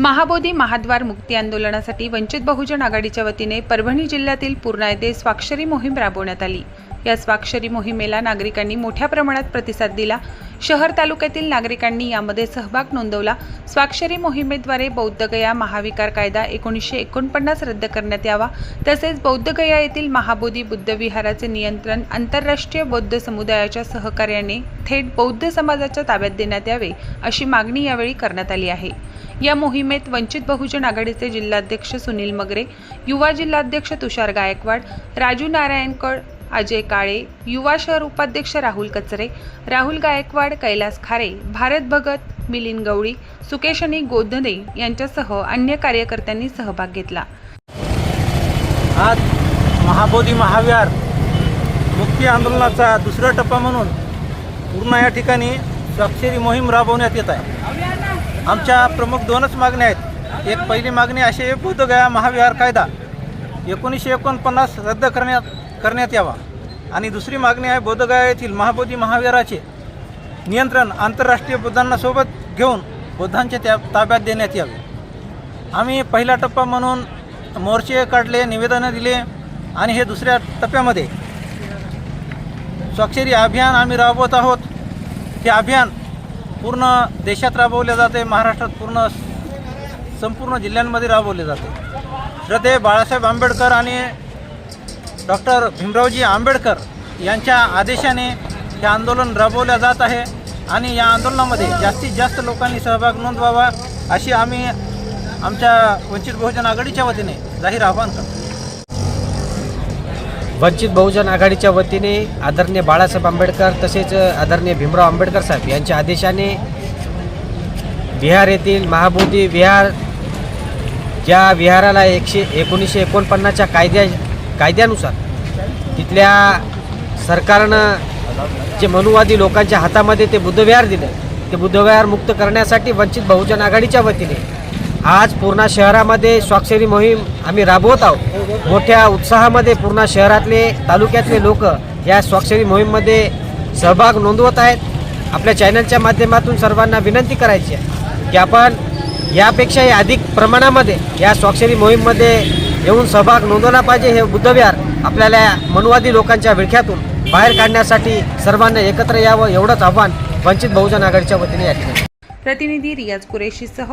महाबोधी महाद्वार मुक्ती आंदोलनासाठी वंचित बहुजन आघाडीच्या वतीने परभणी जिल्ह्यातील पूर्णा येथे स्वाक्षरी मोहीम राबवण्यात आली. या स्वाक्षरी मोहिमेला नागरिकांनी मोठ्या प्रमाणात प्रतिसाद दिला. शहर तालुक्यातील नागरिकांनी यामध्ये सहभाग नोंदवला. स्वाक्षरी मोहिमेद्वारे बौद्धगया महाविकार कायदा एकोणीसशे एकोणपन्नास रद्द करण्यात यावा. तसेच बौद्धगया येथील महाबोधी बुद्ध विहाराचे नियंत्रण आंतरराष्ट्रीय बौद्ध समुदायाच्या सहकार्याने थेट बौद्ध समाजाच्या ताब्यात देण्यात यावे अशी मागणी यावेळी करण्यात आली आहे. या मोहिमेत वंचित बहुजन आघाडीचे जिल्हाध्यक्ष सुनील मगरे युवा जिल्हाध्यक्ष तुषार गायकवाड राजू नारायणकड अजय काळे युवा शहर उपाध्यक्ष राहुल कचरे राहुल गायकवाड कैलास खारे भारत भगत मिलिंद गवळी सुकेशनी गोधने यांच्यासह अन्य कार्यकर्त्यांनी सहभाग घेतला. आज महाबोधी महाविहार मुक्ती आंदोलनाचा दुसरा टप्पा म्हणून पूर्ण या ठिकाणी स्वाक्षरी मोहीम राबवण्यात येत आहे. आमच्या प्रमुख दोनच मागण्या आहेत. एक पहिली मागणी अशी आहे बुद्धगया महाविहार कायदा. एकोणीसशे एकोणपन्नास रद्द करण्यात करण्यात यावा. आणि दुसरी मागणी आहे बोधगया येथील महाबोधी महाविहाराचे नियंत्रण आंतरराष्ट्रीय बुद्धांना सोबत घेऊन बुद्धांच्या त्या ताब्यात देण्यात यावे. आम्ही पहिला टप्पा म्हणून मोर्चे काढले निवेदनं दिले आणि हे दुसऱ्या टप्प्यामध्ये. स्वाक्षरी अभियान आम्ही राबवत आहोत. हे अभियान पूर्ण देशात राबवले जाते महाराष्ट्रात पूर्ण संपूर्ण जिल्ह्यांमध्ये राबवले जाते. श्रद्धे बाळासाहेब आंबेडकर आणि डॉक्टर भीमरावजी आंबेडकर यांच्या आदेशाने हे आंदोलन राबवलं जात आहे आणि या आंदोलनामध्ये जास्तीत जास्त लोकांनी सहभाग नोंदवावा अशी आम्ही आमच्या वंचित बहुजन आघाडीच्या वतीने जाहीर आवाहन करतो. वंचित बहुजन आघाडीच्या वतीने आदरणीय बाळासाहेब आंबेडकर तसेच आदरणीय भीमराव आंबेडकर साहेब यांच्या आदेशाने बिहार येथील महाबोधी विहार ज्या विहाराला एकशे एकोणीसशे एकोणपन्नासच्या कायद्या कायद्यानुसार तिथल्या सरकारनं जे मनुवादी लोकांच्या हातामध्ये ते बुद्धविहार दिले ते बुद्धविहार मुक्त करण्यासाठी वंचित बहुजन आघाडीच्या वतीने आज पूर्णा शहरामध्ये स्वाक्षरी मोहीम आम्ही राबवत आहोत. मोठ्या उत्साहामध्ये पूर्णा शहरातले तालुक्यातले लोक या स्वाक्षरी मोहीममध्ये सहभाग नोंदवत आहेत. आपल्या चॅनलच्या माध्यमातून सर्वांना विनंती करायची आहे की आपण यापेक्षाही अधिक प्रमाणामध्ये या स्वाक्षरी मोहीममध्ये येऊन सहभाग नोंदवला पाहिजे हे बुद्धविहार आपल्याला मनुवादी लोकांच्या विळख्यातून बाहेर काढण्यासाठी सर्वांना एकत्र यावं एवढंच आव्हान वंचित बहुजन आघाडीच्या वतीने या प्रतिनिधी रियाज कुरेशीसह